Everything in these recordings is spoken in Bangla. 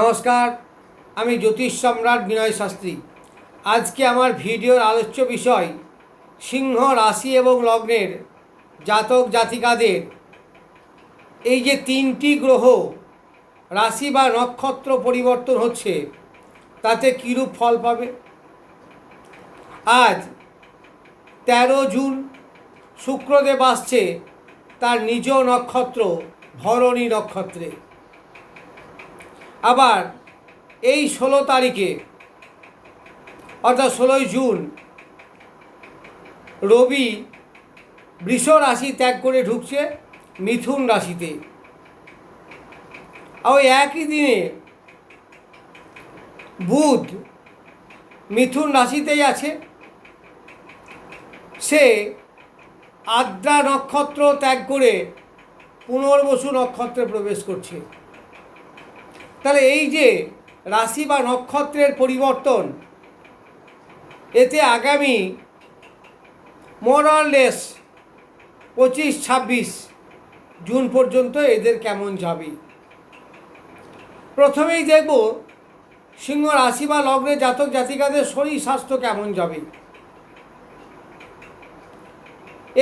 নমস্কার, আমি জ্যোতিষ সম্রাট বিনয় শাস্ত্রী। আজকে আমার ভিডিওর আলোচ্য বিষয় সিংহ রাশি এবং লগ্নের জাতক জাতিকাদের। এই যে তিনটি গ্রহ, রাশি বা নক্ষত্র পরিবর্তন হচ্ছে, তাতে কীরূপ ফল পাবে? আজ তেরো জুন, শুক্রদেব আসছে তার নিজ নক্ষত্র, ভরণী নক্ষত্রে। আবার এই ষোলো তারিখে, অর্থাৎ ষোলোই জুন, রবি বৃষ রাশি ত্যাগ করে ঢুকছে মিথুন রাশিতে। আর ওই একই দিনে বুধ মিথুন রাশিতেই আছে। সে আদ্রা নক্ষত্র ত্যাগ করে পুনর্বসু নক্ষত্রে প্রবেশ করছে। তাহলে এই যে রাশি বা নক্ষত্রের পরিবর্তন, এতে আগামী মোরালেস পঁচিশ, ছাব্বিশ জুন পর্যন্ত এদের কেমন যাবে? প্রথমেই দেখব সিংহ রাশি বা লগ্নে জাতক জাতিকাদের শরীর স্বাস্থ্য কেমন যাবে?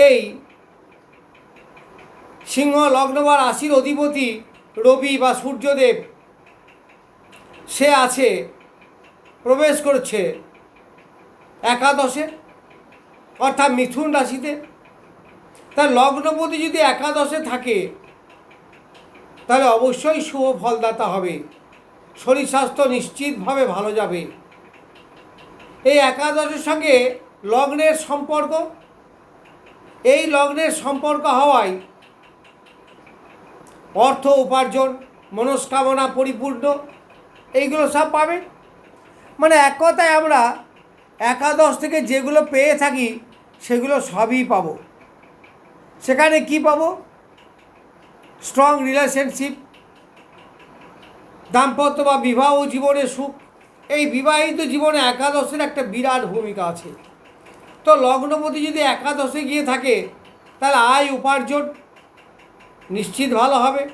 এই সিংহ, লগ্ন বা রাশির অধিপতি রবি বা সূর্যদেব সে আছে, প্রবেশ করছে একাদশে, অর্থাৎ মিথুন রাশিতে। তার লগ্নপতি যদি একাদশে থাকে, তাহলে অবশ্যই শুভ ফলদাতা হবে। শরীর স্বাস্থ্য নিশ্চিতভাবে ভালো যাবে। এই একাদশের সঙ্গে লগ্নের সম্পর্ক, এই লগ্নের সম্পর্ক হওয়ায় অর্থ উপার্জন, মনস্কামনা পরিপূর্ণ এইগুলো সব পাবে? মানে এক কথায় আমরা একাদশ থেকে যেগুলো পেয়ে থাকি, সেগুলো সবই পাবো। সেখানে কি পাবো? স্ট্রং রিলেশনশিপ দাম্পত্য বা বিবাহ জীবনে সুখ। এই বিবাহিত জীবনে একাদশের একটা বিরাট ভূমিকা আছে। তো লগ্নপতি যদি একাদশে গিয়ে থাকে, তাহলে আয় উপার্জন নিশ্চিত ভালো হবে।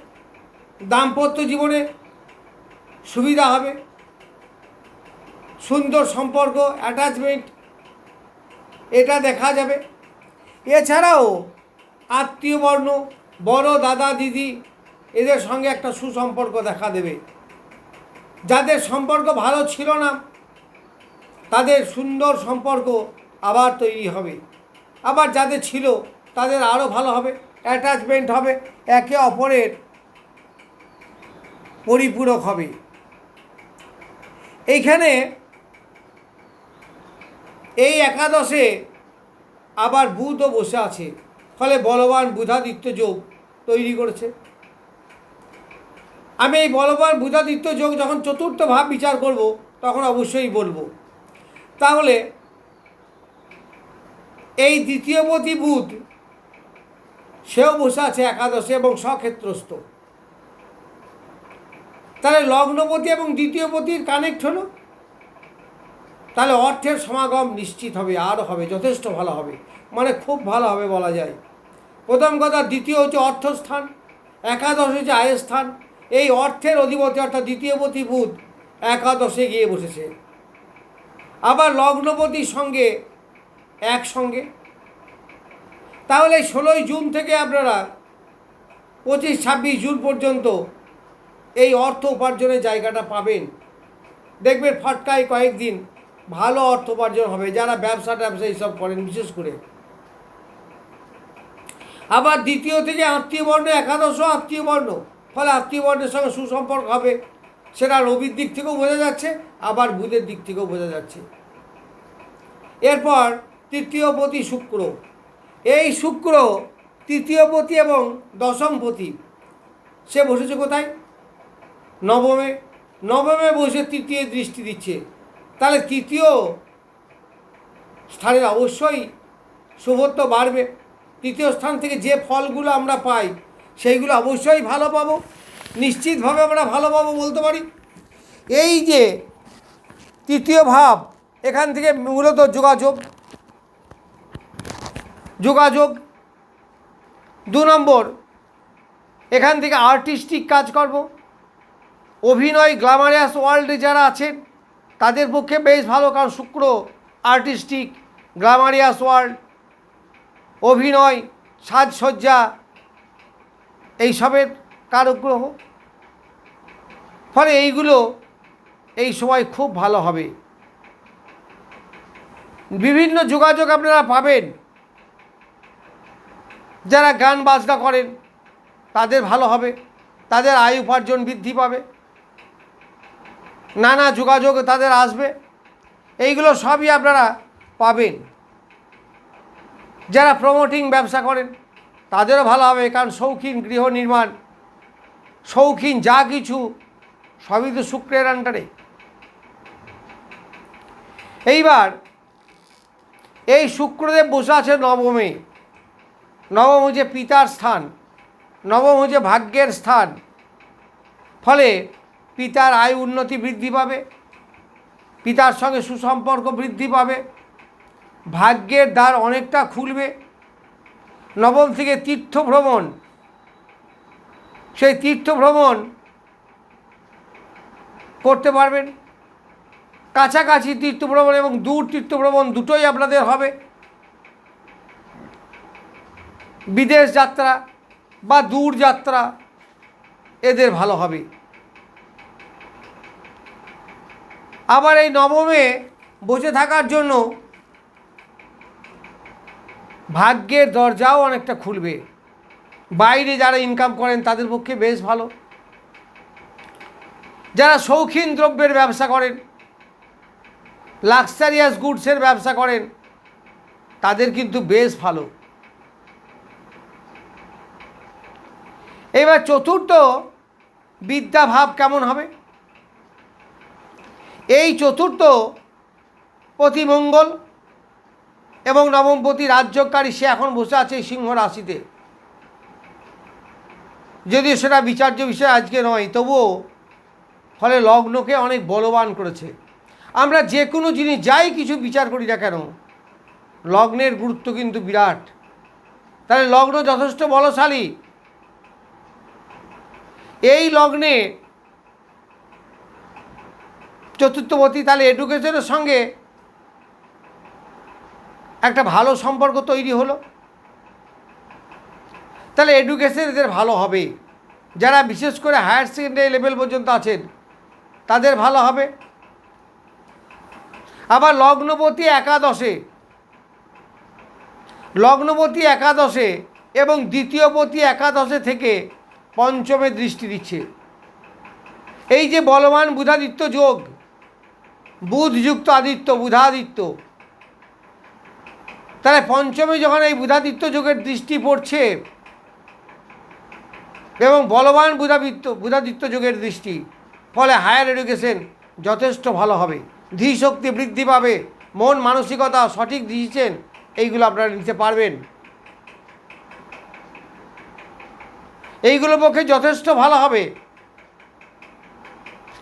দাম্পত্য জীবনে সুবিধা হবে। সুন্দর সম্পর্ক অ্যাটাচমেন্ট এটা দেখা যাবে। এছাড়াও আত্মীয় বর্ণ বড় দাদা, দিদি, এদের সঙ্গে একটা সুসম্পর্ক দেখা দেবে। যাদের সম্পর্ক ভালো ছিল না, তাদের সুন্দর সম্পর্ক আবার তৈরি হবে। আবার যাদের ছিল, তাদের আরও ভালো হবে অ্যাটাচমেন্ট হবে, একে অপরের পরিপূরক হবে। এইখানে এই একাদশে আবার বুধও বসে আছে। ফলে বলবান বুধাদিত্য যোগ তৈরি করেছে। আমি এই বলবান বুধাদিত্য যোগ যখন চতুর্থ ভাব বিচার করব, তখন অবশ্যই বলব। তাহলে এই দ্বিতীয়পতি বুধ, সেও বসে আছে একাদশে এবং সক্ষেত্রস্থ তাহলে লগ্নপতি এবং দ্বিতীয়পতির কানেক্ট হলো? তাহলে অর্থের সমাগম নিশ্চিত হবে, আরও হবে, যথেষ্ট ভালো হবে। মানে খুব ভালো হবে বলা যায়। প্রথম কথা, দ্বিতীয় হচ্ছে অর্থস্থান, একাদশ হচ্ছে আয়ের স্থান এই অর্থের অধিপতি অর্থাৎ দ্বিতীয়পতি বুধ একাদশে গিয়ে বসেছে। আবার লগ্নপতির সঙ্গে একসঙ্গে। তাহলে ষোলোই জুন থেকে আপনারা পঁচিশ, ছাব্বিশ জুন পর্যন্ত এই অর্থ উপার্জনের জায়গাটা পাবেন। দেখবেন ফটকায় কয়েকদিন ভালো অর্থ উপার্জন হবে, যারা ব্যবসা ট্যাবসা এইসব করেন, বিশেষ করে। আবার দ্বিতীয় থেকে আত্মীয় বর্ণ, একাদশ আত্মীয় বর্ণ, ফলে আত্মীয় বর্ণের সঙ্গে সুসম্পর্ক হবে। সেটা রবির দিক থেকেও বোঝা যাচ্ছে, আবার বুধের দিক থেকেও বোঝা যাচ্ছে। এরপর তৃতীয়পতি শুক্র। এই শুক্র তৃতীয়পতি এবং দশমপতি সে বসেছে কোথায়? নবমে নবমে বসে তৃতীয় দৃষ্টি দিচ্ছে। তাহলে তৃতীয় স্থানের অবশ্যই শুভত্ব বাড়বে। তৃতীয় স্থান থেকে যে ফলগুলো আমরা পাই, সেইগুলো অবশ্যই ভালো পাবো। নিশ্চিতভাবে আমরা ভালো পাবো বলতে পারি। এই যে তৃতীয় ভাব, এখান থেকে মূলত যোগাযোগ। যোগাযোগ দু নম্বর, এখান থেকে আর্টিস্টিক কাজকর্ম অভিনয় গ্ল্যামারিয়াস ওয়ার্ল্ডে যারা আছেন, তাদের পক্ষে বেশ ভালো, কারণ শুক্র আর্টিস্টিক গ্ল্যামারিয়াস ওয়ার্ল্ড অভিনয়, সাজসজ্জা, এইসবের কারগ্রহ। ফলে এইগুলো এই সময় খুব ভালো হবে। বিভিন্ন যোগাযোগ আপনারা পাবেন। যারা গান বাজনা করেন, তাদের ভালো হবে। তাদের আয় উপার্জন বৃদ্ধি পাবে। নানা যোগাযোগ তাদের আসবে। এইগুলো সবই আপনারা পাবেন। যারা প্রমোটিং ব্যবসা করেন, তাদেরও ভালো হবে, কারণ শৌখিন গৃহ নির্মাণ, শৌখিন যা কিছু, সবই তো শুক্রের আন্ডারে এইবার, এই শুক্রদেব বসে আছে নবমে। নবম হচ্ছে পিতার স্থান, নবম হচ্ছে ভাগ্যের স্থান। ফলে পিতার আয় উন্নতি বৃদ্ধি পাবে, পিতার সঙ্গে সুসম্পর্ক বৃদ্ধি পাবে, ভাগ্যের দ্বার অনেকটা খুলবে। নবম থেকে তীর্থ ভ্রমণ সেই তীর্থ ভ্রমণ করতে পারবেন। কাছাকাছি তীর্থ ভ্রমণ এবং দূর তীর্থ ভ্রমণ দুটোই আপনাদের হবে। বিদেশ যাত্রা বা দূর যাত্রা এদের ভালো হবে। আবার এই নবমে বসে থাকার জন্য ভাগ্যের দরজাও অনেকটা খুলবে। বাইরে যারা ইনকাম করেন তাদের পক্ষে বেশ ভালো। যারা শৌখিন দ্রব্যের ব্যবসা করেন লাক্সারিয়াস গুডসের ব্যবসা করেন, তাদের কিন্তু বেশ ভালো। এবার চতুর্থ বিদ্যাভাব কেমন হবে? এই চতুর্থ প্রতিমঙ্গল এবং নবমপতি রাজ্যকারী। সে এখন বসে আছে সিংহ রাশিতে। যদিও সেটা বিচার্য বিষয় আজকে নয়, তবুও ফলে লগ্নকে অনেক বলবান করেছে। আমরা যে কোনো জিনিস, যাই কিছু বিচার করি না কেন, লগ্নের গুরুত্ব কিন্তু বিরাট। তাহলে লগ্ন যথেষ্ট বলশালী। এই লগ্নে চতুর্থবতী তাহলে এডুকেশনের সঙ্গে একটা ভালো সম্পর্ক তৈরি হলো। তাহলে এডুকেশন এদের ভালো হবে। যারা বিশেষ করে হায়ার সেকেন্ডারি লেভেল পর্যন্ত আছেন, তাদের ভালো হবে। আবার লগ্নপতি একাদশে লগ্নপতি একাদশে এবং দ্বিতীয়পতি একাদশে থেকে পঞ্চমে দৃষ্টি দিচ্ছে। এই যে বলবান বুধাদিত্য যোগ বুধযুক্ত আদিত্য, বুধাদিত্য। তাহলে পঞ্চমে যখন এই বুধাদিত্য যোগের দৃষ্টি পড়ছে, এবং বলবান বুধাদিত্য বুধাদিত্য যোগের দৃষ্টি, ফলে হায়ার এডুকেশন যথেষ্ট ভালো হবে। ধী শক্তি বৃদ্ধি পাবে, মন মানসিকতা সঠিক ডিসিশন এইগুলো আপনারা নিতে পারবেন। এইগুলোর পক্ষে যথেষ্ট ভালো হবে।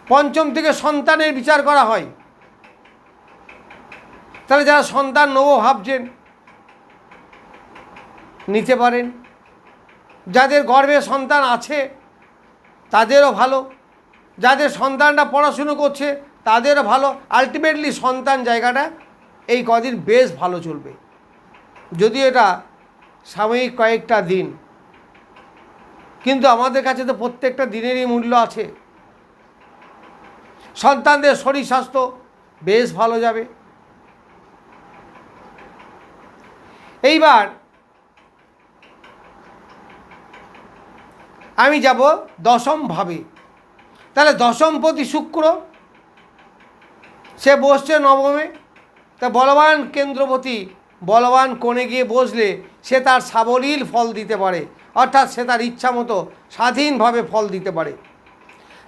পঞ্চম থেকে সন্তানের বিচার করা হয়। তাহলে যারা সন্তান নেব ভাবছেন, নিতে পারেন। যাদের গর্ভে সন্তান আছে, তাদেরও ভালো। যাদের সন্তানটা পড়াশুনো করছে, তাদেরও ভালো। আলটিমেটলি সন্তান জায়গাটা এই কদিন বেশ ভালো চলবে। যদিও এটা সাময়িক কয়েকটা দিন, কিন্তু আমাদের কাছে তো প্রত্যেকটা দিনেরই মূল্য আছে। সন্তানদের শরীর স্বাস্থ্য বেশ ভালো যাবে। এইবার আমি যাব দশম ভাবে। তাহলে দশম প্রতি শুক্র, সে বসছে নবমে। তা বলবান কেন্দ্রপতি বলবান কোণে গিয়ে বসলে সে তার সাবলীল ফল দিতে পারে, অর্থাৎ সে তার ইচ্ছা মতো স্বাধীনভাবে ফল দিতে পারে।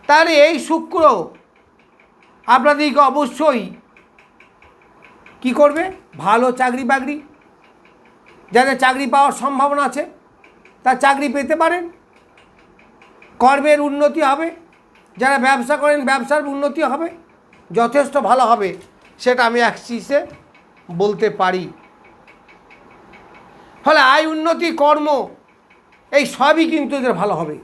তাহলে এই শুক্র আপনাদেরকে অবশ্যই কি করবে? ভালো চাকরি বাকরি যাদের চাকরি পাওয়ার সম্ভাবনা আছে, তার চাকরি পেতে পারেন। কর্মের উন্নতি হবে। যারা ব্যবসা করেন, ব্যবসার উন্নতি হবে। যথেষ্ট ভালো হবে সেটা আমি এক অ্যাক্সিসে বলতে পারি। ফলে আয়, উন্নতি, কর্ম, এই সবই কিন্তু এদের ভালো হবে।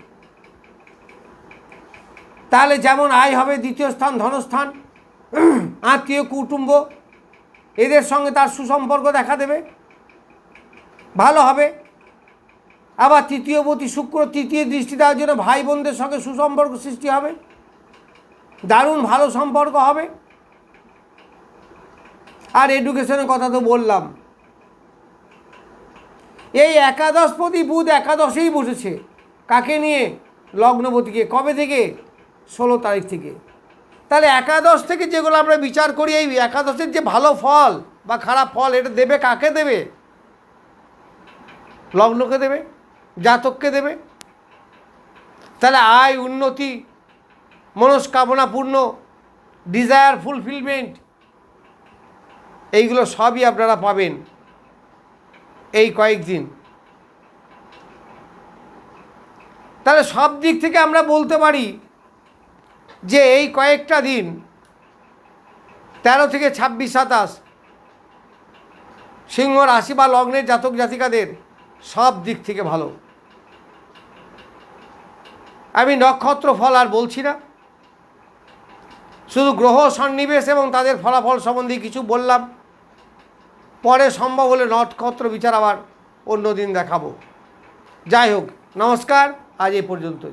তাহলে যেমন আয় হবে দ্বিতীয় স্থান, ধনস্থান, আত্মীয়, কুটুম্ব, এদের সঙ্গে তার সুসম্পর্ক দেখা দেবে। ভালো হবে। আবার তৃতীয়বতী শুক্র তৃতীয় দৃষ্টি দেওয়ার জন্য ভাই বোনদের সঙ্গে সুসম্পর্ক সৃষ্টি হবে। দারুণ ভালো সম্পর্ক হবে। আর এডুকেশনের কথা তো বললাম। এই একাদশপতি বুধ একাদশেই বসেছে। কাকে নিয়ে? লগ্নপতিকে। কবে থেকে? ষোলো তারিখ থেকে। তাহলে একাদশ থেকে যেগুলো আমরা বিচার করি, এই একাদশের যে ভালো ফল বা খারাপ ফল, এটা দেবে কাকে দেবে? লগ্নকে দেবে, জাতককে দেবে। তাহলে আয়, উন্নতি, মনস্কামনা পূর্ণ ডিজায়ার ফুলফিলমেন্ট এইগুলো সবই আপনারা পাবেন এই কয়েকদিন। তাহলে সব দিক থেকে আমরা বলতে পারি যে এই কয়েকটা দিন, তেরো থেকে ছাব্বিশ, সাতাশ, সিংহ রাশি বা লগ্নের জাতক জাতিকাদের সব দিক থেকে ভালো। আমি নক্ষত্র ফল আর বলছি না। শুধু গ্রহ, সন্নিবেশ এবং তাদের ফলাফল সম্বন্ধে কিছু বললাম। পরে সম্ভব হলে নক্ষত্র বিচার আবার অন্য দিন দেখাবো। যাই হোক, নমস্কার, আজ এই পর্যন্তই।